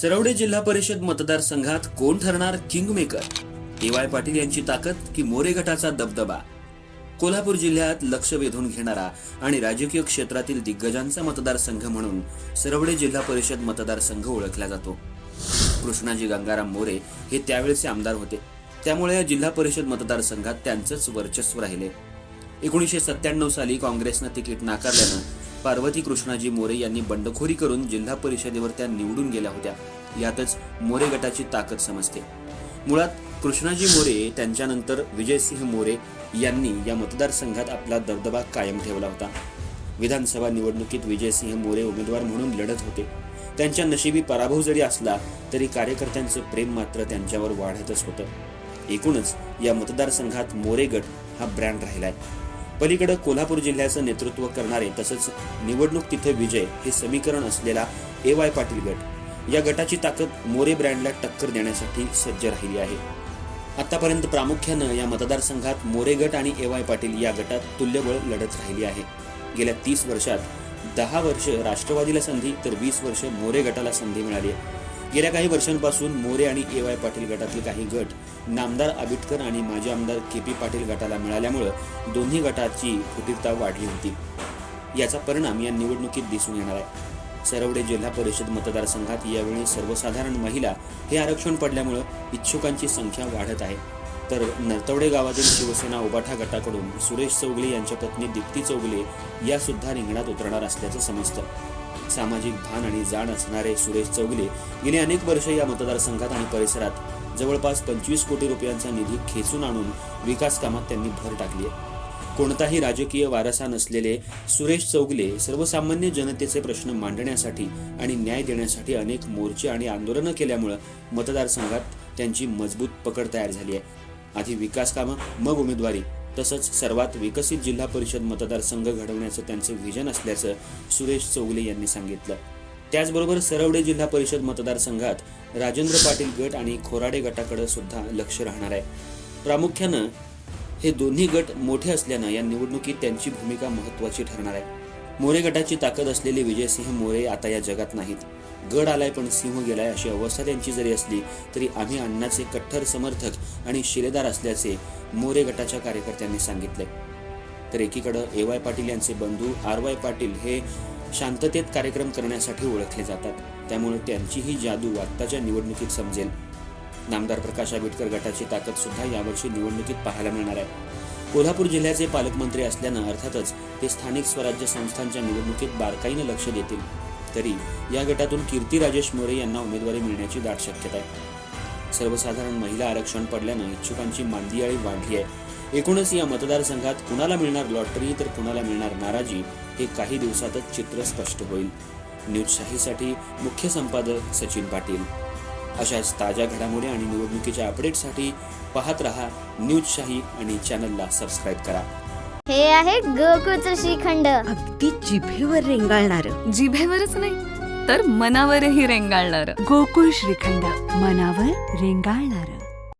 सरवडे जिल्हा परिषद मतदारसंघात कोण ठरणार किंगमेकर? मेकर वाय पाटील यांची ताकद की मोरे गटाचा दबदबा? कोल्हापूर जिल्ह्यात लक्ष वेधून घेणारा आणि राजकीय क्षेत्रातील दिग्गजांचा मतदारसंघ म्हणून सरवडे जिल्हा परिषद मतदारसंघ ओळखला जातो. कृष्णाजी गंगाराम मोरे हे त्यावेळेचे आमदार होते. त्यामुळे या जिल्हा परिषद मतदारसंघात त्यांचंच वर्चस्व राहिले. एकोणीसशे सत्त्याण्णव साली काँग्रेसनं तिकीट नाकारल्यानं पार्वती कृष्णाजी मोरे यांनी बंडखोरी करून जिल्हा परिषदेवर त्या निवडून गेल्या होत्या. यातच मोरे गटाची ताकद समजते. मुळात कृष्णाजी मोरे त्यांच्यानंतर विजयसिंह मोरे यांनी या मतदारसंघात आपला दबदबा कायम ठेवला होता. विधानसभा निवडणुकीत विजयसिंह मोरे उमेदवार म्हणून लढत होते. त्यांच्या नशिबी पराभव जरी असला तरी कार्यकर्त्यांचं प्रेम मात्र त्यांच्यावर वाढतच होतं. एकूणच या मतदारसंघात मोरे गट हा ब्रँड राहिलाय. पलीकडे कोल्हापूर जिल्ह्याचं नेतृत्व करणारे तसंच निवडणूक तिथे विजय हे समीकरण असलेला ए वाय पाटील गट या गटाची ताकद मोरे ब्रँडला टक्कर देण्यासाठी सज्ज राहिली आहे. आतापर्यंत प्रामुख्यानं या मतदारसंघात मोरे गट आणि ए वाय पाटील या गटात तुल्यबळ लढत राहिली आहे. गेल्या तीस वर्षात दहा वर्ष राष्ट्रवादीला संधी तर वीस वर्ष मोरे गटाला संधी मिळाली आहे. गेल्या काही वर्षांपासून मोरे आणि ए वाय पाटील गटातील काही गट नामदार आबिटकर आणि माजी आमदार के पी पाटील गटाला मिळाल्यामुळं दोन्ही गटाची फुटीरता वाढली होती. याचा परिणाम या निवडणुकीत दिसून येणार आहे. सरवडे जिल्हा परिषद मतदारसंघात यावेळी सर्वसाधारण महिला हे आरक्षण पडल्यामुळं इच्छुकांची संख्या वाढत आहे. तर नरतवडे गावातील शिवसेना उबाठा गटाकडून सुरेश चौगले यांच्या पत्नी दीप्ती चौगले या सुद्धा रिंगणात उतरणार असल्याचं समजतं. सामाजिक भान आणि जाण असणारे सुरेश चौगले गेली अनेक वर्ष या मतदारसंघात आणि परिसरात. जवळपास पंचवीस कोटी रुपयांचा निधी खेचून आणून विकास कामात त्यांनी भर टाकली आहे. कोणताही राजकीय वारसा नसलेले सुरेश चौगले सर्वसामान्य जनतेचे प्रश्न मांडण्यासाठी आणि न्याय देण्यासाठी अनेक मोर्चे आणि आंदोलनं केल्यामुळं मतदारसंघात त्यांची मजबूत पकड तयार झाली आहे. आधी विकास कामं मग उमेदवारी. तसंच सर्वात विकसित जिल्हा परिषद मतदारसंघ घडवण्याचं त्यांचं व्हिजन असल्याचं सुरेश चौगले यांनी सांगितलं. त्याचबरोबर सरवडे जिल्हा परिषद मतदारसंघात राजेंद्र पाटील गट आणि खोराडे गटाकडे सुद्धा लक्ष राहणार आहे. प्रामुख्यानं हे दोन्ही गट मोठे असल्यानं या निवडणुकीत त्यांची भूमिका महत्वाची ठरणार आहे. मोरे गटाची ताकद असलेले विजयसिंह मोरे आता या जगात नाहीत. गड आलाय पण सिंह गेलाय अशी अवस्था त्यांची जरी असली तरी आम्ही अण्णाचे कट्टर समर्थक आणि शिलेदार असल्याचे मोरे गटाच्या कार्यकर्त्यांनी सांगितले. तर एकीकडं ए वाय पाटील यांचे बंधू आर वाय पाटील हे शांततेत कार्यक्रम करण्यासाठी ओळखले जातात. त्यामुळे त्यांचीही जादू आत्ताच्या निवडणुकीत समजेल. नामदार प्रकाश आंबेडकर गटाची ताकद सुद्धा यावर्षी निवडणुकीत पाहायला मिळणार आहे. कोल्हापूर जिल्ह्याचे पालकमंत्री असल्यानं अर्थातच ते स्थानिक स्वराज्य संस्थांच्या निवडणुकीत बारकाईनं लक्ष देतील. तरी या गटातून कीर्ती राजेश मोरे यांना उमेदवारी मिळण्याची दाट शक्यता आहे. सर्वसाधारण महिला आरक्षण पडल्यानं इच्छुकांची मांदियाळी वाढली आहे. एकूणच या मतदारसंघात कुणाला मिळणार लॉटरी तर कुणाला मिळणार नाराजी हे काही दिवसातच चित्र स्पष्ट होईल. न्यूज शाहीसाठी मुख्य संपादक सचिन पाटील. अशाच ताज्या घडामोडी आणि निवडणुकीच्या अपडेटसाठी पाहत रहा न्यूज शाही आणि चॅनलला सबस्क्राईब करा. हे आहे गोकुळचं श्रीखंड. अगदी जिभेवर रेंगाळणार. जिभेवरच नाही तर मनावरही रेंगाळणार. गोकुळ श्रीखंड मनावर रेंगाळणार.